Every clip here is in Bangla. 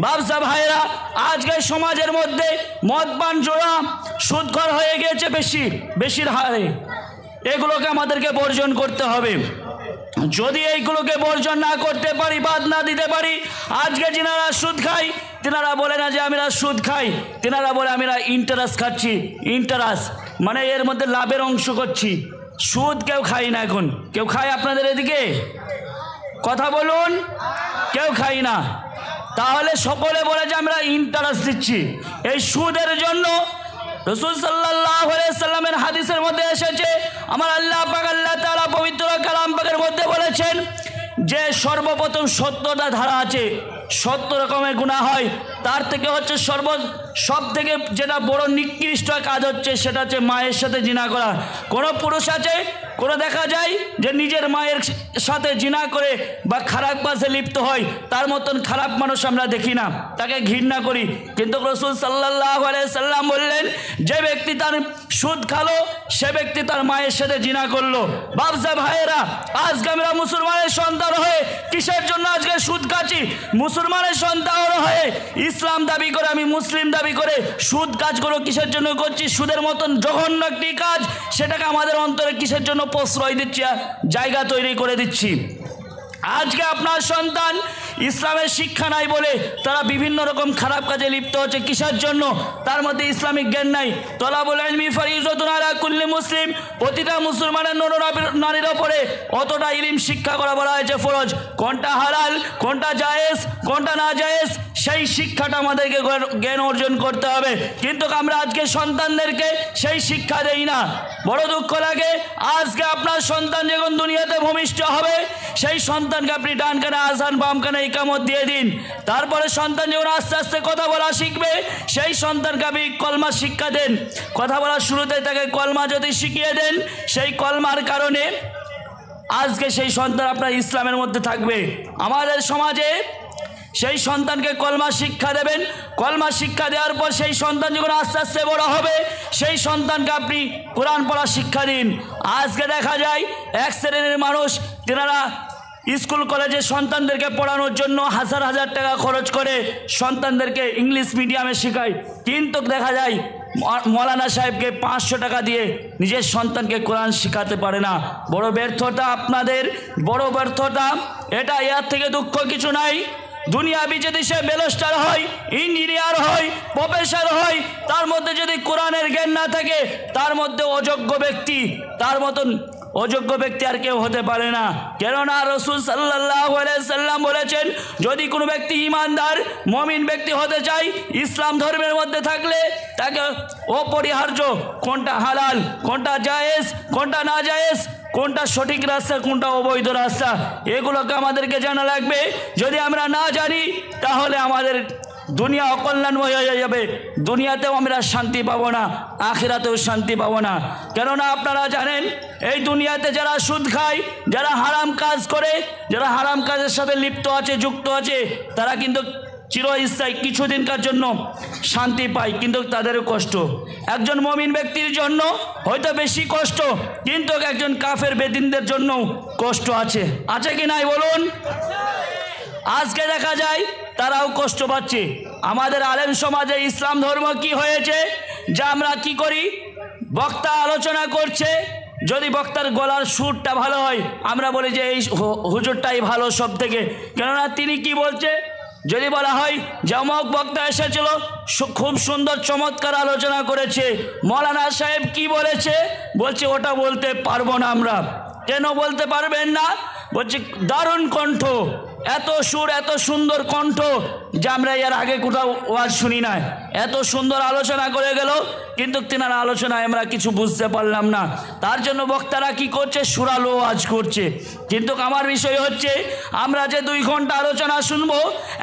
ব্যবসা ভাইরা আজকে সমাজের মধ্যে মদ পান জোড়া সুদঘর হয়ে গিয়েছে বেশি, বেশির হারে। এগুলোকে আমাদেরকে বর্জন করতে হবে। যদি এইগুলোকে বর্জন না করতে পারি, বাদ না দিতে পারি, আজকে যিনারা সুদ খাই তেনারা বলে না যে আমরা সুদ খাই। তেনারা বলে আমরা ইন্টারেস্ট খাচ্ছি ইন্টারেস্ট মানে এর মধ্যে লাভের অংশ করছি। সুদ কেউ খাই না এখন। কেউ খায় আপনাদের এদিকে? কথা বলুন। কেউ খাই না। তাহলে সকলে বলে যে আমরা ইন্টারেস্ট দিচ্ছি। এই সুদের জন্য রসুল সাল্লাহ সাল্লামের হাদিসের মধ্যে এসেছে, আমার আল্লাহ পাক, আল্লাহ তালা পবিত্র কালাম পাকের মধ্যে বলেছেন যে সর্বপ্রথম সত্যটা ধারা আছে, সত্য রকমের গুণা হয়। তার থেকে হচ্ছে সর্ব সব থেকে যেটা বড় নিকৃষ্ট কাজ হচ্ছে, সেটা হচ্ছে মায়ের সাথে জিনা করা। কোনো পুরুষ আছে কোনো দেখা যায় যে নিজের মায়ের সাথে জিনা করে বা খারাপ কাজে লিপ্ত হয়, তার মতন খারাপ মানুষ আমরা দেখি না। তাকে ঘৃণা করি। কিন্তু রসুল সাল্লাহ সাল্লাম বললেন, যে ব্যক্তি তার সুদ খালো, সে ব্যক্তি তার মায়ের সাথে জিনা করল। বাবসা ভাইয়েরা, আজকে আমরা মুসলমানের সন্তান হয়ে কিসের জন্য আজকে সুদ খাচ্ছি? মুসলমানের সন্তান হয়ে ইসলাম দাবি করে, আমি মুসলিম দাবি করে সুদ কাজগুলো কিসের জন্য করছি? সুদের মতন জঘন্য একটি কাজ, সেটাকে আমাদের অন্তরে কিসের জন্য প্রশ্রয় দিচ্ছি জায়গা তৈরি করে দিচ্ছি। আজকে আপনার সন্তান ইসলামের শিক্ষা নাই বলে তারা বিভিন্ন রকম খারাপ কাজে লিপ্ত হচ্ছে কিসের জন্য? তার মধ্যে ইসলামিক জ্ঞান নাই। তোলা বলেন ফরিজতুন কুল্লি মুসলিম। প্রতিটা মুসলমানের নর নারীর ওপরে অতটা ইলিম শিক্ষা করা বলা হয়েছে ফরজ। কোনটা হালাল, কোনটা জায়েজ, কোনটা না জায়েজ সেই শিক্ষাটা আমাদেরকে জ্ঞান অর্জন করতে হবে। কিন্তু আমরা আজকে সন্তানদেরকে সেই শিক্ষা দেই না। বড় দুঃখ লাগে, আজকে আপনার সন্তান যখন দুনিয়াতে ভূমিষ্ঠ হবে, সেই সন্তানকে আপনি ডান কানে আসান বাম কানে ইকামত দিয়ে দিন। তারপরে সন্তান যখন আস্তে আস্তে কথা বলা শিখবে, সেই সন্তানকে আপনি কলমা শিক্ষা দেন। কথা বলার শুরুতে তাকে কলমা যদি শিখিয়ে দেন, সেই কলমার কারণে আজকে সেই সন্তান আপনার ইসলামের মধ্যে থাকবে। আমাদের সমাজে সেই সন্তানকে কলমা শিক্ষা দেবেন। কলমা শিক্ষা দেওয়ার পর সেই সন্তান যখন আস্তে আস্তে বড় হবে, সেই সন্তানকে আপনি কোরআন পড়া শিক্ষা দিন। আজকে দেখা যায়, এক শ্রেণির মানুষ, তেনারা স্কুল, কলেজে সন্তানদেরকে পড়ানোর জন্য হাজার হাজার টাকা খরচ করে সন্তানদেরকে ইংলিশ মিডিয়ামে শেখায়। কিন্তু দেখা যায় মৌলানা সাহেবকে পাঁচশো টাকা দিয়ে নিজের সন্তানকে কোরআন শেখাতে পারে না। বড় ব্যর্থতা আপনাদের, বড় ব্যর্থতা। এটা এর থেকে দুঃখ কিছু নাই। দুনিয়াবি যদি সে বেলস্টার হয়, ইঞ্জিনিয়ার হয়, প্রফেসর হয়, তার মধ্যে যদি কোরআনের জ্ঞান না থাকে, তার মধ্যে অযোগ্য ব্যক্তি, তার মতন অযোগ্য ব্যক্তি আর কেউ হতে পারে না। কেননা রসুল সাল্লাহ সাল্লাম বলেছেন, যদি কোনো ব্যক্তি ইমানদার, মমিন ব্যক্তি হতে চায়, ইসলাম ধর্মের মধ্যে থাকলে তাকে অপরিহার্য, কোনটা হালাল, কোনটা জায়েজ, কোনটা না জায়েজ কোনটা সঠিক রাস্তা, কোনটা অবৈধ রাস্তা, এগুলোকে আমাদেরকে জানা লাগবে। যদি আমরা না জানি, তাহলে আমাদের দুনিয়া অকল্যাণময় হয়ে যাবে। দুনিয়াতেও আমরা শান্তি পাবো না, আখিরাতেও শান্তি পাবো না। কেননা আপনারা জানেন, এই দুনিয়াতে যারা সুদ খায়, যারা হারাম কাজ করে, যারা হারাম কাজের সাথে লিপ্ত আছে, যুক্ত আছে, তারা কিন্তু চিরস্থায়ী, কিছুদিনকার জন্য শান্তি পায়, কিন্তু তাদেরও কষ্ট। একজন মমিন ব্যক্তির জন্য হয়তো বেশি কষ্ট, কিন্তু একজন কাফের বেদিনদের জন্য কষ্ট আছে। আছে কি নাই বলুন? আজকে দেখা যায় তারাও কষ্ট পাচ্ছে। আমাদের আলেম সমাজে ইসলাম ধর্ম কি হয়েছে? যা আমরা কি করি? বক্তা আলোচনা করছে। যদি বক্তার গলার সুরটা ভালো হয়, আমরা বলি যে এই হুজুরটাই ভালো সব থেকে কেননা তিনি কি বলছে? যদি বলা হয় যেমক বক্তা এসেছিল খুব সুন্দর চমৎকার আলোচনা করেছে। মৌলানা সাহেব কি বলেছে? বলছে, ওটা বলতে পারব না আমরা। কেন বলতে পারবেন না? বলছে, দারুণ কণ্ঠ। এত সুর, এত সুন্দর কণ্ঠ যা আমরা এর আগে কোথাও ওয়াজ শুনি না এত সুন্দর আলোচনা করে গেল, কিন্তু তেনার আলোচনায় আমরা কিছু বুঝতে পারলাম না। তার জন্য বক্তারা কি করছে? সুরালো ওয়াজ করছে। কিন্তু আমার বিষয় হচ্ছে, আমরা যে দুই ঘণ্টা আলোচনা শুনব,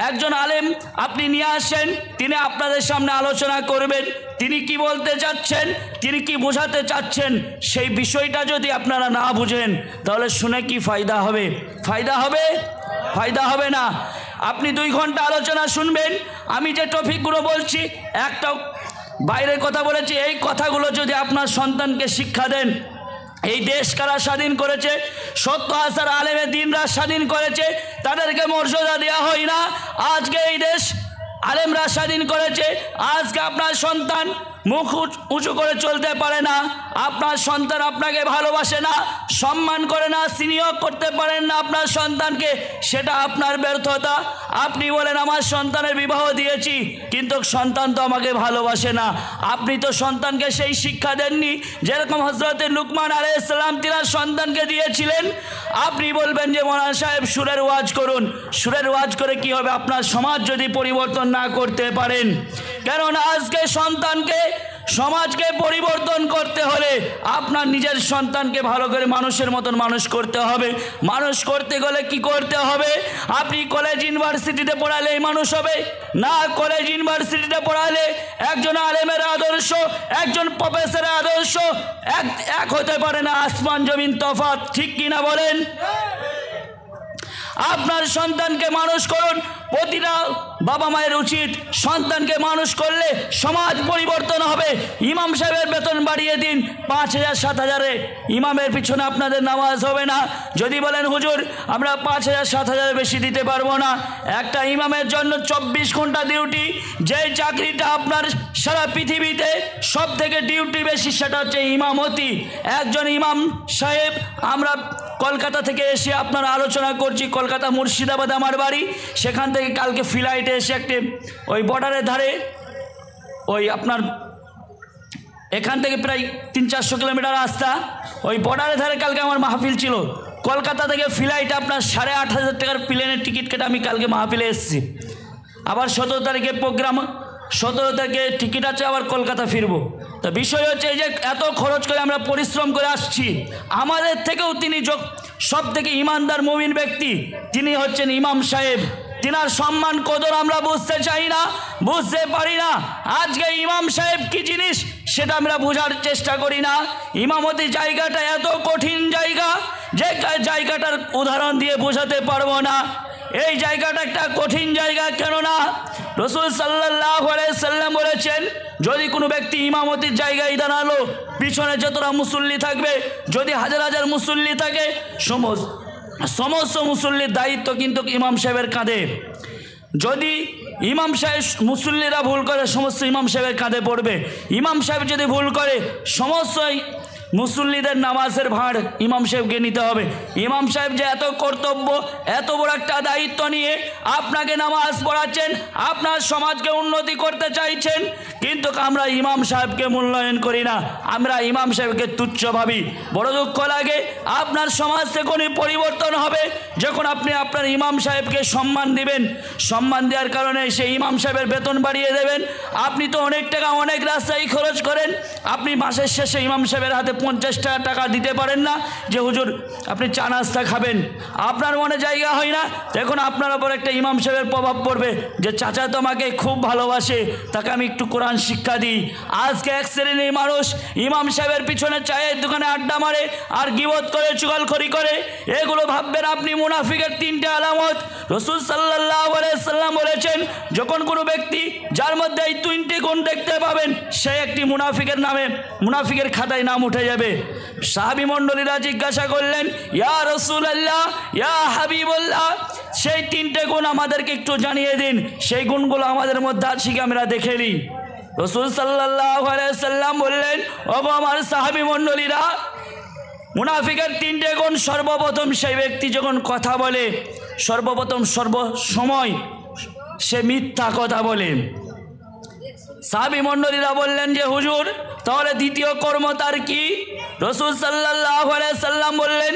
একজন আলেম আপনি নিয়ে আসেন, তিনি আপনাদের সামনে আলোচনা করবেন, তিনি কি বলতে চাচ্ছেন, তিনি কি বোঝাতে চাচ্ছেন, সেই বিষয়টা যদি আপনারা না বুঝেন, তাহলে শুনে কি ফায়দা হবে? ফায়দা হবে ফায়দা হবে না। আপনি দুই ঘণ্টা আলোচনা শুনবেন, আমি যে টপিকগুলো বলছি, একটা বাইরের কথা বলেছি, এই কথাগুলো যদি আপনার সন্তানকে শিক্ষা দেন, এই দেশ কারা স্বাধীন করেছে, সত্য হাজার আলেমে দিনরা স্বাধীন করেছে, তাদেরকে মর্যাদা দেওয়া হয় না। আজকে এই দেশ আলেমরা স্বাধীন করেছে, আজকে আপনার সন্তান মুখ উঁচু করে চলতে পারে না, আপনার সন্তান আপনাকে ভালোবাসে না সম্মান করে না স্নেহ করতে পারেন না আপনার সন্তানকে, সেটা আপনার ব্যর্থতা। আপনি বলেন, আমার সন্তানের বিবাহ দিয়েছি, কিন্তু সন্তান তো আমাকে ভালোবাসে না। আপনি তো সন্তানকে সেই শিক্ষা দেননি, যেরকম হজরতের লুকমান আলাই ইসলাম তিনার সন্তানকে দিয়েছিলেন। আপনি বলবেন যে মরান সাহেব, সুরের ওয়াজ করুন। সুরের ওয়াজ করে কি হবে? আপনার সমাজ যদি পরিবর্তন না করতে পারেন। কেননা, আজকে সন্তানকে সমাজকে পরিবর্তন করতে হলে আপনার নিজের সন্তানকে ভালো করে মানুষের মতন মানুষ করতে হবে। মানুষ করতে গেলে কি করতে হবে? আপনি কলেজ ইউনিভার্সিটিতে পড়ালেই মানুষ হবে। না কলেজ ইউনিভার্সিটিতে পড়ালে একজন আলেমের আদর্শ, একজন প্রফেসরের আদর্শ, এক এক হতে পারে না আসমান, জমিন, তফাৎ। ঠিক কিনা বলেন? আপনার সন্তানকে মানুষ করুন। প্রতিটা বাবা মায়ের উচিত সন্তানকে মানুষ করলে সমাজ পরিবর্তন হবে। ইমাম সাহেবের বেতন বাড়িয়ে দিন পাঁচ হাজার, সাত হাজারে। ইমামের পিছনে আপনাদের নামাজ হবে না। যদি বলেন, হুজুর, আমরা পাঁচ হাজার, সাত হাজার বেশি দিতে পারব না। একটা ইমামের জন্য চব্বিশ ঘণ্টা ডিউটি, যেই চাকরিটা আপনার সারা পৃথিবীতে সব থেকে ডিউটি বেশি, সেটা হচ্ছে ইমামতি। একজন ইমাম সাহেব, আমরা কলকাতা থেকে এসে আপনার আলোচনা করছি। কলকাতা মুর্শিদাবাদ আমার বাড়ি। সেখান থেকে কালকে ফ্লাইটে এসে একটি ওই বর্ডারের ধারে ওই আপনার এখান থেকে প্রায় তিন চারশো কিলোমিটার রাস্তা। ওই বর্ডারের ধারে কালকে আমার মাহফিল ছিল। কলকাতা থেকে ফ্লাইট আপনার সাড়ে আট হাজার টাকার প্লেনের টিকিট কেটে আমি কালকে মাহফিলে এসেছি। আবার সতেরো তারিখে প্রোগ্রাম সতেরো তারিখে টিকিট আছে, আবার কলকাতা ফিরবো। তো বিষয় হচ্ছে এই যে এত খরচ করে আমরা পরিশ্রম করে আসছি, আমাদের থেকেও তিনি সব থেকে ইমানদার মুমিন ব্যক্তি, তিনি হচ্ছেন ইমাম সাহেব। তিনার সম্মান কদর আমরা বুঝতে চাই না, বুঝতে পারি না। আজকে ইমাম সাহেব কি জিনিস, সেটা আমরা বোঝার চেষ্টা করি না। ইমামতি জায়গাটা এত কঠিন জায়গা, যে জায়গাটার উদাহরণ দিয়ে বোঝাতে পারব না। এই জায়গাটা একটা কঠিন জায়গা, কেননা রসুল সাল্লাহ সাল্লাম বলেছেন, যদি কোনো ব্যক্তি ইমামতির জায়গায় দাঁড়াল পিছনে যতটা মুসল্লি থাকবে, যদি হাজার হাজার মুসল্লি থাকে সমস্ত সমস্ত মুসল্লির দায়িত্ব কিন্তু ইমাম সাহেবের কাঁধে। যদি ইমাম সাহেব মুসল্লিরা ভুল করে, সমস্ত ইমাম সাহেবের কাঁধে পড়বে। ইমাম সাহেব যদি ভুল করে, সমস্ত মুসল্লিদের নামাজের ভাঁড় ইমাম সাহেবকে নিতে হবে। ইমাম সাহেব যে এত কর্তব্য, এত বড় একটা দায়িত্ব নিয়ে আপনাকে নামাজ পড়াচ্ছেন, আপনার সমাজকে উন্নতি করতে চাইছেন, কিন্তু আমরা ইমাম সাহেবকে মূল্যায়ন করি না। আমরা ইমাম সাহেবকে তুচ্ছ ভাবি। বড় দুঃখ লাগে, আপনার সমাজ থেকে পরিবর্তন হবে যখন আপনি আপনার ইমাম সাহেবকে সম্মান দিবেন। সম্মান দেওয়ার কারণে সেই ইমাম সাহেবের বেতন বাড়িয়ে দেবেন। আপনি তো অনেক টাকা, অনেক রাস্তায় খরচ করেন। আপনি মাসের শেষে ইমাম সাহেবের হাতে পঞ্চাশ টাকা টাকা দিতে পারেন না। যে হুজুর, আপনি চা নাস্তা খাবেন, আপনার মনে জায়গা হয় না? দেখুন, আপনার ওপর একটা ইমাম সাহেবের প্রভাব পড়বে যে, চাচা তো আমাকে খুব ভালোবাসে, তাকে আমি একটু কোরআন শিক্ষা দিই। আজকে এক শ্রেণির মানুষ ইমাম সাহেবের পিছনে চায়ের দোকানে আড্ডা মারে আর গিবত করে, চুগালখড়ি করে। এগুলো ভাববেন আপনি মুনাফিকের তিনটে আলামত। রসুল সাল্লাহ সাল্লাম বলেছেন, যখন কোনো ব্যক্তি যার মধ্যে এই তিনটি গুণ দেখতে পাবেন, সে একটি মুনাফিকের নামে, মুনাফিকের খাতায় নাম উঠে যাবে। সাহাবি মণ্ডলীরা জিজ্ঞাসা করলেন, ইয়া রসুল আল্লাহ ইয়া হাবিবুল্লাহ, সেই তিনটে গুণ আমাদেরকে একটু জানিয়ে দিন। সেই গুণগুলো আমাদের মধ্যে আছে কি আমরা দেখে নিই? রসুল সাল্লাহ সাল্লাম বললেন ওগো আমার সাহাবি মণ্ডলীরা, মুনাফিকের তিনটে গুণ সর্বপ্রথম সেই ব্যক্তি যখন কথা বলে, সর্বপ্রথম সর্ব সময় সে মিথ্যা কথা বলে। সাহাবি মণ্ডলীরা বললেন যে, হুজুর, তাহলে দ্বিতীয় কর্ম তার কি? রসুল সাল্লাহ সাল্লাম বললেন,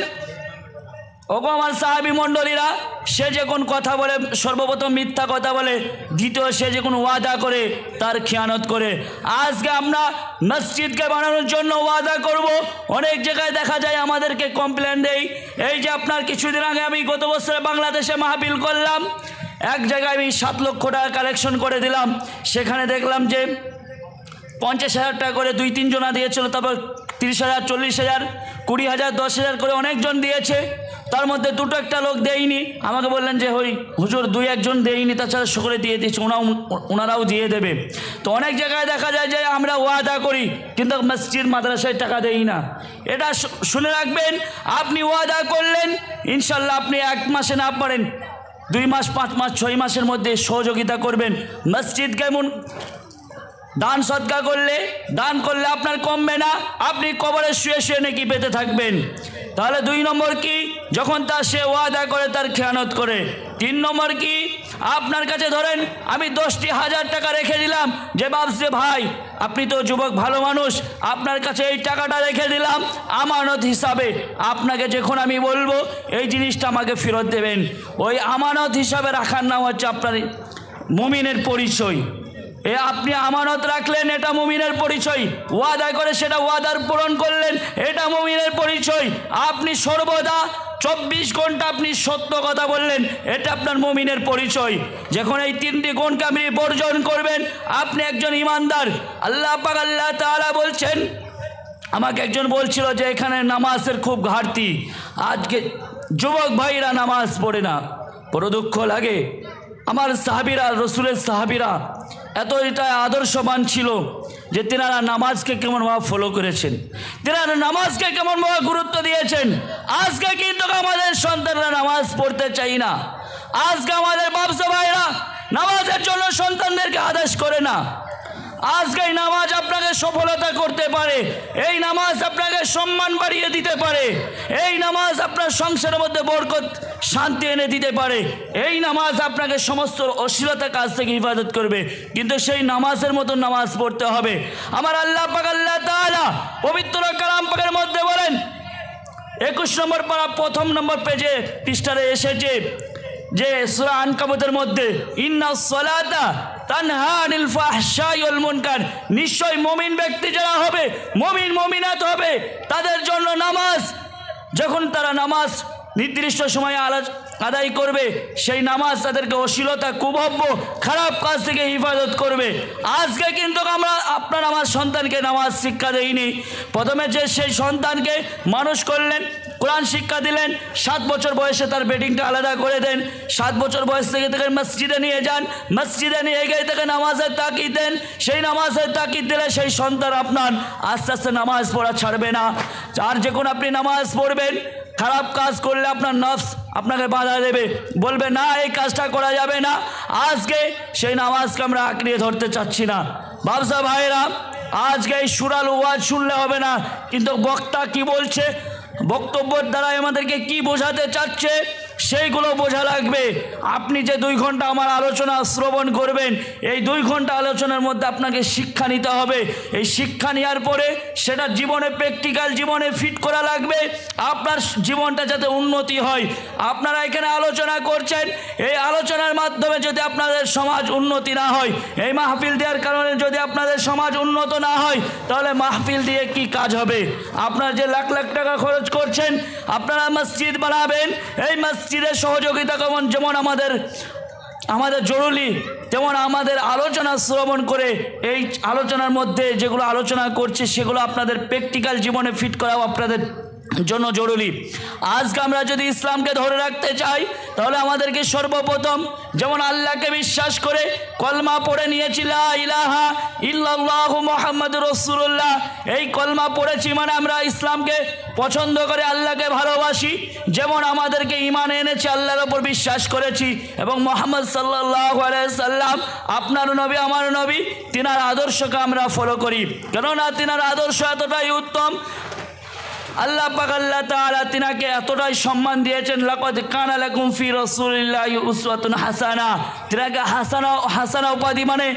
ওগো আমার সাহাবি মণ্ডলীরা সে যখন কথা বলে, সর্বপ্রথম মিথ্যা কথা বলে, দ্বিতীয় সে যখন ওয়াদা করে, তার খেয়ানত করে। আজকে আমরা মসজিদকে বানানোর জন্য ওয়াদা করব। অনেক জায়গায় দেখা যায় আমাদেরকে কমপ্লেন দেই এই যে আপনার কিছুদিন আগে আমি গত বছরে বাংলাদেশে মাহফিল করলাম এক জায়গায় আমি সাত লক্ষ টাকা কালেকশন করে দিলাম। সেখানে দেখলাম যে পঞ্চাশ হাজার টাকা করে দুই তিনজনা দিয়েছিল, তারপর তিরিশ হাজার, চল্লিশ হাজার, কুড়ি হাজার, দশ হাজার করে অনেকজন দিয়েছে। তার মধ্যে দুটো একটা লোক দেয়নি। আমাকে বললেন যে, ওই হুজুর দুই, একজন দেয়নি, তাছাড়া সকলে দিয়ে দিয়েছে ওনা ওনারাও দিয়ে দেবে। তো অনেক জায়গায় দেখা যায় যে আমরা ওয়াদা করি, কিন্তু মসজিদ, মাদ্রাসায় টাকা দেই না। এটা শুনে রাখবেন, আপনি ওয়াদা করলেন, ইনশাল্লাহ আপনি এক মাসে না পারেন। দুই মাস, পাঁচ মাস, ছয় মাসের মধ্যে সহযোগিতা করবেন। মসজিদ কেমন? দান সৎকা করলে, দান করলে আপনার কমবে না, আপনি কবরে শুয়ে শুয়ে নাকি পেতে থাকবেন। তাহলে দুই নম্বর কি? যখন তার সে ওয়াদা করে, তার খেয়ানত করে। তিন নম্বর কি? আপনার কাছে ধরেন, আমি দশটি হাজার টাকা রেখে দিলাম। যে ভাবছে, ভাই, আপনি তো যুবক, ভালো মানুষ। আপনার কাছে এই টাকাটা রেখে দিলাম। আমানত হিসাবে আপনাকে যখন আমি বলব, এই জিনিসটা আমাকে ফেরত দেবেন। ওই আমানত হিসাবে রাখার নাম হচ্ছে আপনার মুমিনের পরিচয়। এ, আপনি আমানত রাখলেন, এটা মুমিনের পরিচয়। ওয়াদা করে সেটা ওয়াদার পূরণ করলেন, এটা মুমিনের পরিচয়। আপনি সর্বদা চব্বিশ ঘণ্টা আপনি সত্য কথা বললেন, এটা আপনার মমিনের পরিচয়। যখন এই তিনটি গুণকে আপনি বর্জন করবেন, আপনি একজন ইমানদার। আল্লাহ পাক, আল্লাহ তাআলা বলছেন, আমাকে একজন বলছিল যে এখানে নামাজের খুব ঘাটতি। আজকে যুবক ভাইরা নামাজ পড়ে না, বড় দুঃখ লাগে। আমার সাহাবিরা, রসুলের সাহাবিরা এতটা আদর্শবান ছিল যে তেনারা নামাজকে কেমনভাবে ফলো করেছেন। তেনারা নামাজকে কেমনভাবে গুরুত্ব দিয়েছেন। আজকে কিন্তু আমাদের সন্তানরা নামাজ পড়তে চাই না। আজকে আমাদের বাপসা ভাইরা নামাজের জন্য সন্তানদেরকে আদেশ করে না। আজকে এই নামাজ আপনাকে সফলতা করতে পারে। এই নামাজ আপনাকে সম্মান বাড়িয়ে দিতে পারে। এই নামাজ আপনার সংসারের মধ্যে বরকত, শান্তি এনে দিতে পারে। এই নামাজ আপনাকে সমস্ত অশ্লীলতা কাজ থেকে হিফাজত করবে। কিন্তু সেই নামাজের মতো নামাজ পড়তে হবে। আমার আল্লাহ পাক, আল্লাহ তাআলা পবিত্র কালাম পাকের মধ্যে বলেন, একুশ নম্বর পারা প্রথম নম্বর পেজে পৃষ্ঠারে এসেছে যে সুরা আনকাবতের মধ্যে, ইন্না সলাতা তানহা আনিল ফাহশাই ওয়াল মুনকার নিশ্চয় মমিন ব্যক্তি যারা হবে, মমিন, মমিনাত হবে, তাদের জন্য নামাজ। যখন তারা নামাজ নির্দিষ্ট সময়ে আলাজ আদায় করবে, সেই নামাজ তাদেরকে অশ্লীলতা কুভব্য খারাপ কাজ থেকে হিফাজত করবে। আজকে কিন্তু আমরা আপনার, আমার সন্তানকে নামাজ শিক্ষা দেইনি। প্রথমে যে সেই সন্তানকে মানুষ করলেন, কোরআন শিক্ষা দিলেন, সাত বছর বয়সে তার বেডিংটা আলাদা করে দেন, সাত বছর বয়স থেকে তাকে মসজিদে নিয়ে যান, মসজিদে নিয়ে গিয়ে তাকে নামাজের তাকিদ দেন। সেই নামাজের তাকিদ দিলে সেই সন্তান আপনার আস্তে আস্তে নামাজ পড়া ছাড়বে না। আর যখন আপনি নামাজ পড়বেন খারাপ কাজ করলে আপনার নফস আপনাকে বাধা দেবে। বলবে, না, এই কাজটা করা যাবে না। আজকে সেই নামাজকে আমরা আঁকড়িয়ে ধরতে চাচ্ছি না। বাবসা ভাইরা আজকে এই সুরাল ওয়াজ শুনলে হবে না। কিন্তু বক্তা কি বলছে? বক্তব্যর দ্বারা আমাদেরকে কি বোঝাতে চাচ্ছে? সেইগুলো বোঝা লাগবে। আপনি যে দুই ঘণ্টা আমার আলোচনা শ্রবণ করবেন, এই দুই ঘণ্টা আলোচনার মধ্যে আপনাকে শিক্ষা নিতে হবে। এই শিক্ষা নেওয়ার পরে সেটা জীবনে প্র্যাকটিক্যাল জীবনে ফিট করা লাগবে। আপনার জীবনটা যাতে উন্নতি হয়। আপনারা এখানে আলোচনা করছেন, এই আলোচনার মাধ্যমে যদি আপনাদের সমাজ উন্নতি না হয়, এই মাহফিল দেওয়ার কারণে যদি আপনাদের সমাজ উন্নত না হয়, তাহলে মাহফিল দিয়ে কি কাজ হবে? আপনারা যে লাখ লাখ টাকা খরচ করছেন, আপনারা মসজিদ বানাবেন, এই মসজিদের সহযোগিতা কেমন? যেমন আমাদের আমাদের জরুরি তেমন আমাদের আলোচনা শ্রবণ করে এই আলোচনার মধ্যে যেগুলো আলোচনা করছে, সেগুলো আপনাদের প্র্যাকটিক্যাল জীবনে ফিট করাও আপনাদের জন্য জরুরি। আজকে আমরা যদি ইসলামকে ধরে রাখতে চাই, তাহলে আমাদেরকে সর্বপ্রথম যেমন আল্লাহকে বিশ্বাস করে কলমা পড়ে নিয়েছিল ইলাহা ইল্লাল্লাহু মোহাম্মদ রসুল্লাহ এই কলমা পড়েছি মানে আমরা ইসলামকে পছন্দ করে আল্লাহকে ভালোবাসি। যেমন আমাদেরকে ইমান এনেছে, আল্লাহর ওপর বিশ্বাস করেছি। এবং মোহাম্মদ সাল্লাহ সাল্লাম আপনার নবী, আমার নবী, তিনার আদর্শকে আমরা ফলো করি। কেননা তিনার আদর্শ এতটাই উত্তম আল্লাহ পাক আল্লাহ তাআলা তিনাকে এতটাই সম্মান দিয়েছেন, লাকাদ কানা লাকুম ফি রাসূলিল্লাহি উসওয়াতুন হাসানা। তিনাকে হাসানা হাসানা উপাধি মানে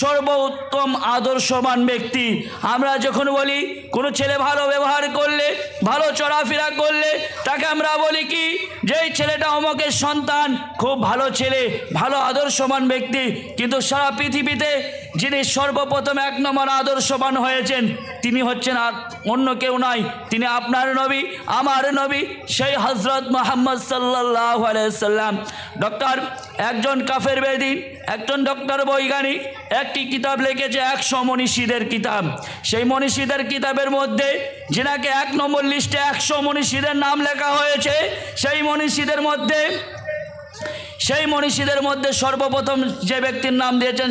সর্বোত্তম আদর্শবান ব্যক্তি। আমরা যখন বলি, কোনো ছেলে ভালো ব্যবহার করলে, ভালো চলাফেরা করলে, তাকে আমরা বলি কি যে ছেলেটা অমকের সন্তান, খুব ভালো ছেলে, ভালো আদর্শবান ব্যক্তি, কিন্তু সারা পৃথিবীতে যিনি সর্বপ্রথম এক নম্বর আদর্শবান হয়েছেন, তিনি হচ্ছেন আর অন্য কেউ নয় তিনি আপনার নবী, আমার নবী, সেই হজরত মোহাম্মদ সাল্লাহ সাল্লাম ডক্টর, একজন কাফের বেদিন একজন ডক্টর বৈজ্ঞানিক, একটি কিতাব লিখেছে একশো মনীষীদের কিতাব। সেই মনীষীদের কিতাবের মধ্যে যিনাকে এক নম্বর লিস্টে একশো মনীষীদের নাম লেখা হয়েছে, সেই মনীষীদের মধ্যে সেই মনীষীদের মধ্যে সর্বপ্রথম যে ব্যক্তির নাম দিয়েছেন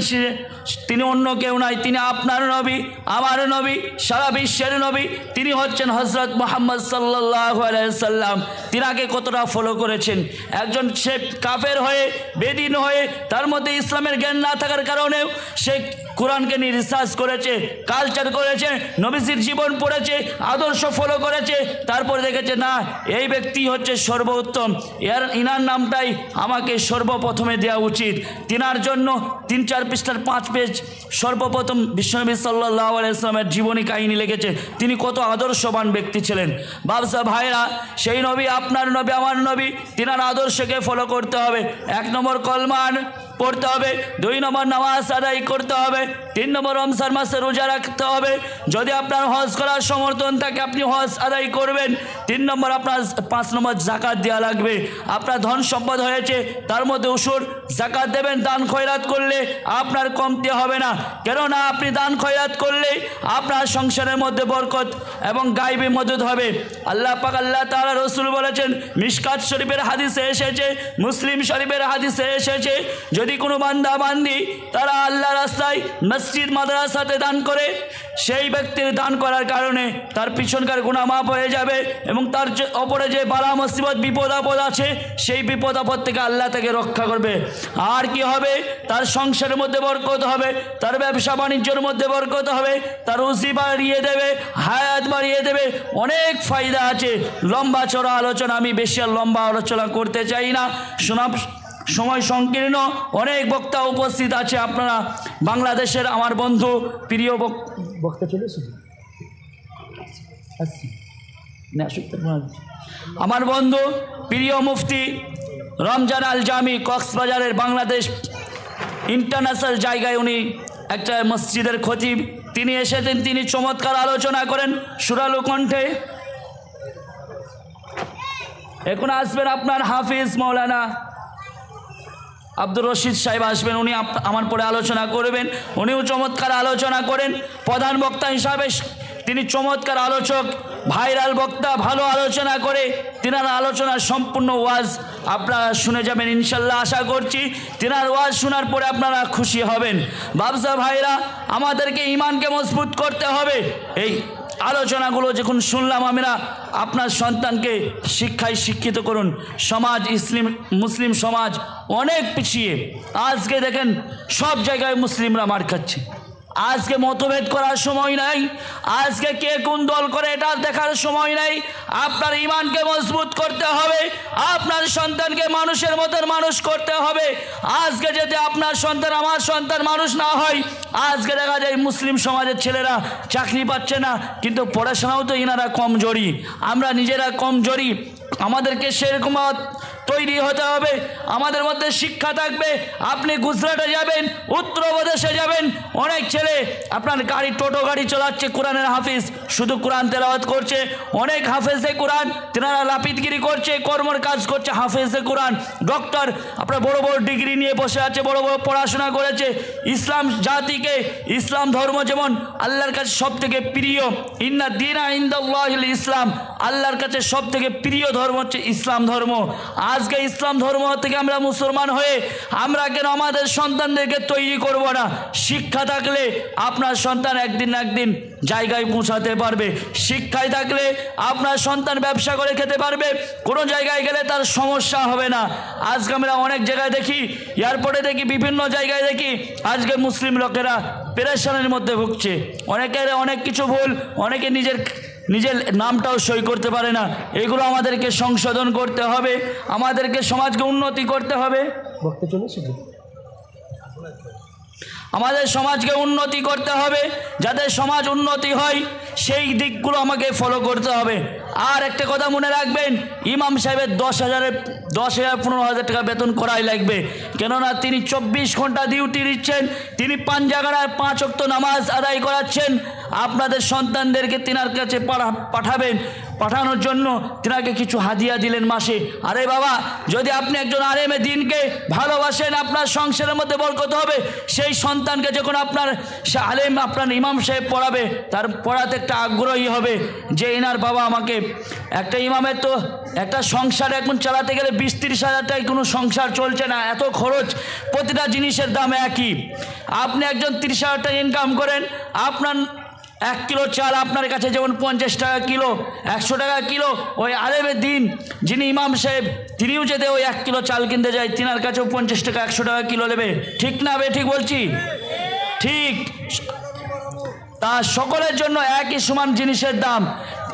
তিনি অন্য কেউ নাই, তিনি আপনার নবী, আমার নবী, সারা বিশ্বের নবী। তিনি হচ্ছেন হজরত মোহাম্মদ সাল্লাম তিনাকে কতটা ফলো করেছেন? একজন সে কাফের হয়ে, বেদিন হয়ে, তার মধ্যে ইসলামের জ্ঞান না থাকার কারণেও সে কোরআনকে নিয়ে রিসার্চ করেছে কালচার করেছে, নবীজির জীবন পড়েছে, আদর্শ ফলো করেছে, তারপরে দেখেছে, না, এই ব্যক্তি হচ্ছে সর্বোত্তম। এর, ইনার নামটাই আমাকে সর্বপ্রথমে দেওয়া উচিত। তিনার জন্য তিন চার পৃষ্ঠার পাঁচ পেজ সর্বপ্রথম বিশ্বনবী সাল্লাহ ইসলামের জীবনী কাহিনী লিখেছে। তিনি কত আদর্শবান ব্যক্তি ছিলেন। বাবসা ভাইরা, সেই নবী, আপনার নবী, আমার নবী, তিনার আদর্শকে ফলো করতে হবে। এক নম্বর কলমান পড়তে হবে। দুই নম্বর নামাজ আদায় করতে হবে। তিন নম্বর রমজান মাসে রোজা রাখতে হবে। যদি আপনার হজ করার সমর্থন থাকে, আপনি হজ আদায় করবেন। তিন নম্বর আপনার পাঁচ নম্বর জাকাত দেওয়া লাগবে। আপনার ধন সম্পদ হয়েছে, তার মধ্যে উসুর জাকাত দেবেন। দান খয়রাত করলে আপনার কমতে হবে না। কেননা আপনি দান খয়রাত করলে আপনার সংসারের মধ্যে বরকত এবং গাইবি মদত হবে। আল্লাহ পাক, আল্লাহ তাআলা রসুল বলেছেন, মিশকাত শরীফের হাদিসে এসেছে, মুসলিম শরীফের হাদিসে এসেছে, যদি কোনো বান্দা বান্দি তারা আল্লাহ রাস্তায় মসজিদ, মাদ্রাসাতে দান করে, সেই ব্যক্তির দান করার কারণে তার পিছনকার গুণা মাপ হয়ে যাবে এবং তার যে অপরে যে বালা, মুসিবত, বিপদ, আপদ আছে, সেই বিপদ, আপদ থেকে আল্লাহ তাকে রক্ষা করবে। আর কি হবে? তার সংসারের মধ্যে বরকত হবে, তার ব্যবসা বাণিজ্যের মধ্যে বরকত হবে, তার রুচি বাড়িয়ে দেবে, হায়াত বাড়িয়ে দেবে, অনেক ফায়দা আছে। লম্বা চড়া আলোচনা, আমি বেশি আর লম্বা আলোচনা করতে চাই না। শোনা সময় সংকীর্ণ। অনেক বক্তা উপস্থিত আছে আপনারা। বাংলাদেশের আমার বন্ধু, প্রিয় বক- বক্তা চলে। আমার বন্ধু, প্রিয় মুফতি, রমজান আল জামি, কক্সবাজারের বাংলাদেশ ইন্টারন্যাশনাল জায়গায় উনি একটা মসজিদের খতিব। তিনি এসেছেন, তিনি চমৎকার আলোচনা করেন সুরালু কণ্ঠে। এখন আসবেন আপনার হাফিজ মৌলানা আব্দুর রশিদ সাহেব আসবেন, উনি আমার পরে আলোচনা করবেন। উনিও চমৎকার আলোচনা করেন। প্রধান বক্তা হিসাবে তিনি চমৎকার আলোচক, ভাইরাল বক্তা, ভালো আলোচনা করে। তিনার আলোচনার সম্পূর্ণ ওয়াজ আপনারা শুনে যাবেন, ইনশাল্লাহ আশা করছি। তিনার ওয়াজ শোনার পরে আপনারা খুশি হবেন। বাবসা ভাইরা, আমাদেরকে ইমানকে মজবুত করতে হবে। এই আলোচনাগুলো যখন শুনলাম আমরা, আপনার সন্তানকে শিক্ষায় শিক্ষিত করুন। সমাজ, ইসলিম, মুসলিম সমাজ অনেক পিছিয়ে। আজকে দেখেন, সব জায়গায় মুসলিমরা মার খাচ্ছে। আজকে মতভেদ করার সময় নাই। আজকে কে কোন দল করে এটা দেখার সময় নাই। আপনার ইমানকে মজবুত করতে হবে। আপনার সন্তানকে মানুষের মতন মানুষ করতে হবে। আজকে যদি আপনার সন্তান আমার সন্তান মানুষ না হয়, আজকে দেখা যায় মুসলিম সমাজের ছেলেরা চাকরি পাচ্ছে না, কিন্তু পড়াশোনাও তো ইনারা কমজোরি। আমরা নিজেরা কমজোরি। আমাদেরকে সেরকম তৈরি হতে হবে। আমাদের মধ্যে শিক্ষা থাকবে। আপনি গুজরাটে যাবেন, উত্তরপ্রদেশে যাবেন। অনেক ছেলে আপনার গাড়ি, টোটো গাড়ি চলাচ্ছে, কোরআনের হাফিজ। শুধু কোরআন তেলাওয়াত করছে। অনেক হাফেজে কোরআন। তেনারা লাপিতগিরি করছে, কর্মর কাজ করছে, হাফেজে কোরআন। ডক্টর, আপনার বড় বড় ডিগ্রি নিয়ে বসে আছে, বড় বড় পড়াশোনা করেছে। ইসলাম জাতিকে, ইসলাম ধর্ম যেমন আল্লাহর কাছে সব থেকে প্রিয়, ইন্না দিনা ইন্দাল্লাহিল ইসলাম। আল্লাহর কাছে সব থেকে প্রিয় ধর্ম হচ্ছে ইসলাম ধর্ম। আজকে ইসলাম ধর্ম থেকে আমরা মুসলমান হয়ে আমরা কেন আমাদের সন্তানদেরকে তৈরি করব না? শিক্ষা থাকলে আপনার সন্তান একদিন না একদিন জায়গায় পৌঁছাতে পারবে। শিক্ষায় থাকলে আপনার সন্তান ব্যবসা করে খেতে পারবে। কোনো জায়গায় গেলে তার সমস্যা হবে না। আজকে আমরা অনেক জায়গায় দেখি, এয়ারপোর্টে দেখি, বিভিন্ন জায়গায় দেখি, আজকে মুসলিম লোকেরা পেরেশানের মধ্যে ভুগছে। অনেকের অনেক কিছু ভুল, অনেকে নিজের নিজের নামটাও সই করতে পারে না। এগুলো আমাদেরকে সংশোধন করতে হবে। আমাদেরকে সমাজকে উন্নতি করতে হবে? আমাদের সমাজকে উন্নতি করতে হবে। যাতে সমাজ উন্নতি হয় সেই দিকগুলো আমাকে ফলো করতে হবে। আর একটা কথা মনে রাখবেন ইমাম সাহেবের দশ হাজারের দশ হাজার পনেরো হাজার টাকা বেতন করাই লাগবে। কেননা তিনি চব্বিশ ঘণ্টা ডিউটি দিচ্ছেন তিনি পাঁচ জায়গার পাঁচ অক্ত নামাজ আদায় করাচ্ছেন। আপনাদের সন্তানদেরকে তিনার কাছে পাঠা- পাঠাবেন। পাঠানোর জন্য তিনাকে কিছু হাদিয়া দিলেন মাসে। আরে বাবা, যদি আপনি একজন আলেমে দিনকে ভালোবাসেন, আপনার সংসারের মধ্যে বরকত হবে। সেই সন্তানকে যখন আপনার আলেম, আপনার ইমাম সাহেব পড়াবে, তার পড়াতে একটা আগ্রহী হবে যে এনার বাবা আমাকে একটা ইমামের তো একটা সংসার এখন চালাতে গেলে বিশ তিরিশ হাজার টাকায় কোনো সংসার চলছে না, এত খরচ। প্রতিটা জিনিসের দাম একই। আপনি একজন তিরিশ হাজার টাকা ইনকাম করেন, আপনার এক কিলো চাল আপনার কাছে যেমন পঞ্চাশ টাকা কিলো, একশো টাকা কিলো, ওই আলেমের দিন যিনি ইমাম সাহেব, তিনিও যেতে ওই এক কিলো চাল কিনতে যায়, তিনার কাছেও পঞ্চাশ টাকা, একশো টাকা কিলো নেবে। ঠিক না বে, ঠিক বলছি? ঠিক। তা সকলের জন্য একই সমান জিনিসের দাম।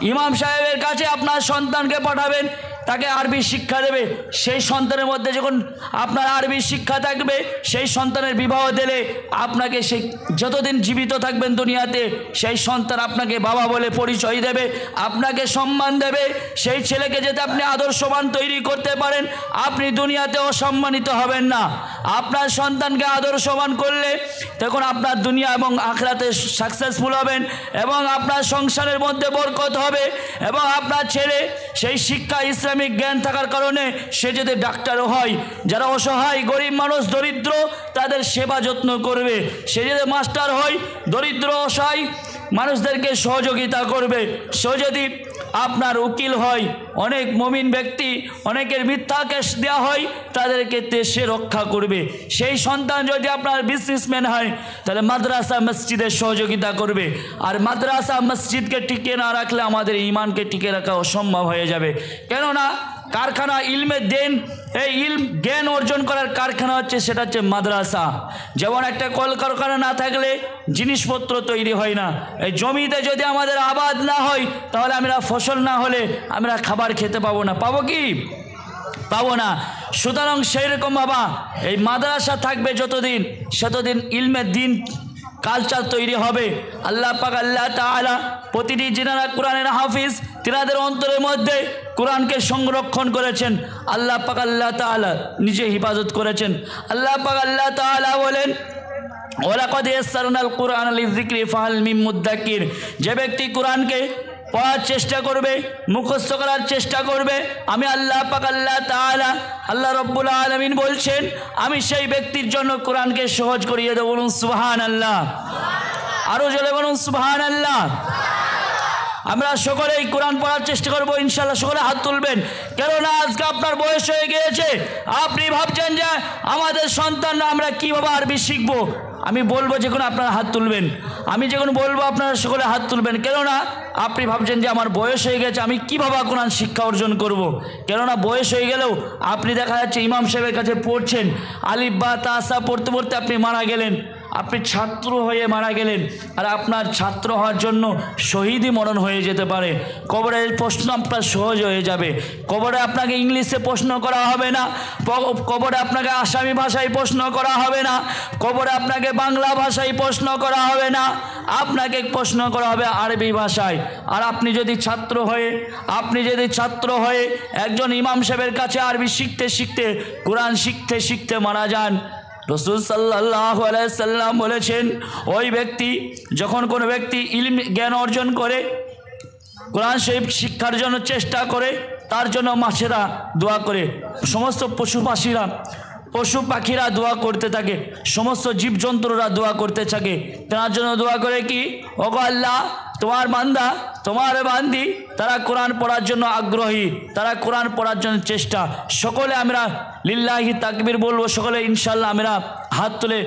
ইমাম সাহেবের কাছে আপনার সন্তানকে পাঠাবেন তাকে আরবি শিক্ষা দেবে। সেই সন্তানের মধ্যে যখন আপনার আরবি শিক্ষা থাকবে, সেই সন্তানের বিবাহ দিলে আপনাকে সেই যতদিন জীবিত থাকবেন দুনিয়াতে, সেই সন্তান আপনাকে বাবা বলে পরিচয় দেবে, আপনাকে সম্মান দেবে। সেই ছেলেকে যাতে আপনি আদর্শবান তৈরি করতে পারেন, আপনি দুনিয়াতে অসম্মানিত হবেন না। আপনার সন্তানকে আদর্শবান করলে তখন আপনার দুনিয়া এবং আখরাতে সাকসেসফুল হবেন এবং আপনার সংসারের মধ্যে বরকত হবে এবং আপনার ছেলে সেই শিক্ষা ইসলামিক জ্ঞান থাকার কারণে সে যদি ডাক্তারও হয়, যারা অসহায়, গরিব মানুষ, দরিদ্র, তাদের সেবা যত্ন করবে। সে যদি মাস্টার হয়, দরিদ্র, অসহায়, মানুষদেরকে সহযোগিতা করবে। সে যদি আপনার উকিল হয়, অনেক মমিন ব্যক্তি, অনেকের মিথ্যা কেস দেওয়া হয়, তাদেরকে দেশে সে রক্ষা করবে। সেই সন্তান যদি আপনার বিজনেসম্যান হয়, তাহলে মাদ্রাসা মসজিদের সহযোগিতা করবে। আর মাদ্রাসা মসজিদকে টিকে না রাখলে আমাদের ইমানকে টিকে রাখা অসম্ভব হয়ে যাবে। কেননা কারখানা ইলমে দেন। এই ইলম জ্ঞান অর্জন করার কারখানা হচ্ছে, সেটা হচ্ছে মাদ্রাসা। যেমন একটা কলকারখানা না থাকলে জিনিসপত্র তৈরি হয় না। এই জমিতে যদি আমাদের আবাদ না হয়, তাহলে আমরা ফসল না হলে আমরা খাবার খেতে পাবো না। পাবো কি? পাবো না। সুতরাং সেই রকম বাবা, এই মাদ্রাসা থাকবে যতদিন, সেতদিন ইলমের দিন কালচার তৈরি হবে। আল্লাহ পাক আল্লাহ তাআলা প্রতিটি যিনারা কোরআনের হাফিজ তিনাদের অন্তরের মধ্যে কোরআনকে সংরক্ষণ করেছেন। আল্লাহ পাক আল্লাহ তাআলা নিজে হিফাজত করেছেন। আল্লাহ পাক আল্লাহ তাআলা বলেন ওলাকদ ইয়াসসারনাল কুরআন লিযিকরি ফাহাল মিম যে ব্যক্তি কোরআনকে পড়ার চেষ্টা করবে, মুখস্থ করার চেষ্টা করবে, আমি আল্লাহ পাক আল্লাহ তাআলা, আল্লাহ রব্বুল আলামিন বলছেন, আমি সেই ব্যক্তির জন্য কোরআনকে সহজ করিয়ে দেবো। বলুন সুবহান আল্লাহ আরও জলে বলুন সুবহান আল্লাহ আমরা সকলেই কোরআন পড়ার চেষ্টা করব ইনশাল্লাহ সকলে হাত তুলবেন। কেননা আজকে আপনার বয়স হয়ে গিয়েছে। আপনি ভাবছেন যে আমাদের সন্তানরা আমরা কীভাবে আরবি শিখব? আমি বলব যে কোনো আপনারা হাত তুলবেন। আমি যখন বলব আপনারা সকলে হাত তুলবেন। কেননা আপনি ভাবছেন যে আমার বয়স হয়ে গেছে, আমি কীভাবে কোরআন শিক্ষা অর্জন করব। কেননা বয়স হয়ে গেলেও আপনি দেখা যাচ্ছে ইমাম সাহেবের কাছে পড়ছেন। আলিফ বা তাসা পড়তে পড়তে আপনি মারা গেলেন। আপনি ছাত্র হয়ে মারা গেলেন আর আপনার ছাত্র হওয়ার জন্য শহীদই মরণ হয়ে যেতে পারে। কবরের প্রশ্ন আপনার সহজ হয়ে যাবে। কবরে আপনাকে ইংলিশে প্রশ্ন করা হবে না। কবরে আপনাকে আসামি ভাষায় প্রশ্ন করা হবে না। কবরে আপনাকে বাংলা ভাষায় প্রশ্ন করা হবে না। আপনাকে প্রশ্ন করা হবে আরবি ভাষায়। আর আপনি যদি ছাত্র হয়ে, আপনি যদি ছাত্র হয়ে একজন ইমাম সাহেবের কাছে আরবি শিখতে শিখতে, কোরআন শিখতে শিখতে মারা যান রসুল সাল্লাহ সাল্লাম বলেছেন, ওই ব্যক্তি যখন কোনো ব্যক্তি ইলম, জ্ঞান অর্জন করে, কোরআন শরীফ শিক্ষার জন্য চেষ্টা করে, তার জন্য মাছেরা দোয়া করে, সমস্ত পশু পাখিরা পশু পাখিরা দোয়া করতে থাকে, সমস্ত জীবজন্তুরা দোয়া করতে থাকে তার জন্য দোয়া করে কি? ওগো আল্লাহ তোমার বান্দা, তোমার বান্দি, তারা কোরআন পড়ার জন্য আগ্রহী, তারা কোরআন পড়ার জন্য চেষ্টা। সকলে আমরা লিল্লাহি তাকবির বলব, সকলে ইনশাল্লাহ আমরা হাত তুলে